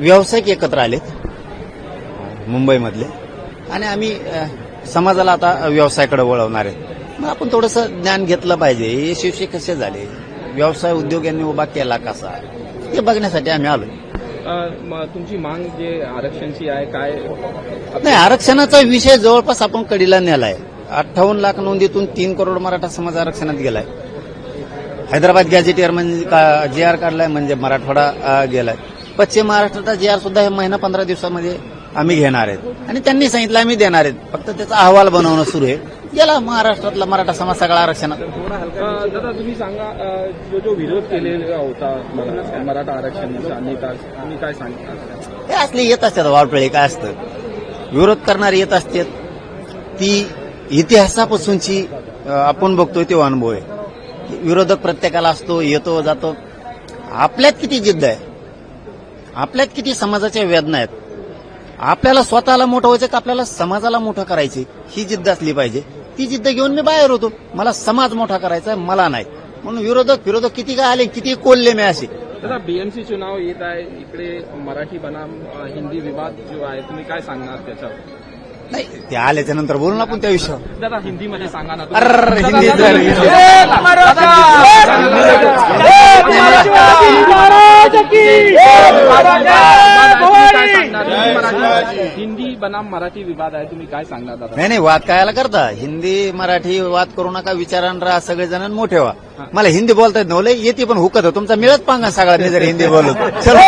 व्यावसायिक एकत्र आलेत. मुंबईमधले. आणि आम्ही समाजाला आता व्यवसायाकडे वळवणार आहे मग आपण थोडंसं ज्ञान घेतलं पाहिजे. हे शिवशे कसे झाले? व्यवसाय उद्योग यांनी उभा केला कसा? हे बघण्यासाठी आम्ही आलो तुमची मांग जे आरक्षणची आहे काय? नाही आरक्षणाचा विषय जवळपास आपण कडीला नेलाय. अठ्ठावन्न लाख नोंदीतून तीन करोड मराठा समाज आरक्षणात गेलाय. हैदराबाद गॅझेटियर म्हणजे जे आर काढलाय म्हणजे मराठवाडा गेलाय. पश्चिम महाराष्ट्राचा जे आर सुद्धा हे महिना पंधरा दिवसामध्ये आम्ही घेणार आहेत. आणि त्यांनी सांगितलं आम्ही देणार आहेत. फक्त त्याचा अहवाल बनवणं सुरू आहे. गेला महाराष्ट्रातला मराठा समाज सगळा आरक्षणात. दादा तुम्ही सांगा जो जो विरोध केलेला होता मरा- मराठा आरक्षणाचा तुम्ही काय सांगता? हे असले येत असतात वाळपळे काय असतं? विरोध करणारे येत असतात. ती इतिहासापासूनची आपण बघतोय तो अनुभव आहे. विरोधक प्रत्येकाला असतो येतो जातो. आपल्यात किती जिद्द आहे? आपल्यात किती समाजाच्या वेदना आहेत आपल्याला स्वतःला मोठं व्हायचं का आपल्याला समाजाला मोठं करायचे ही जिद्द असली पाहिजे ती जिद्द घेऊन मी बाहेर होतो मला समाज मोठा करायचा मला नाही म्हणून विरोधक विरोधक किती काय आले किती कोल्हे मी असे दादा बीएमसी चुनाव येत आहे इकडे मराठी बनाम हिंदी विवाद जो आहे तुम्ही काय सांगणार त्याच्यावर नाही ते आल्याच्यानंतर बोलू ना आपण त्या विषयावर दादा हिंदीमध्ये सांगा ना हिंदी दादा, जर- दादा, तुम्ही काय सांगणार? हिंदी मराठी- हिंदी बनाम मराठी विवाद आहे तुम्ही काय सांगणार दादा? नाही नाही वाद कायला करता? हिंदी मराठी वाद करू नका विचारान राहा सगळेजण मोठे व्हा. मला हिंदी बोलता येत नव्हते येते पण हुकत हो. तुमचा मिळत पांगा सगळा मी जर हिंदी बोलत चलो.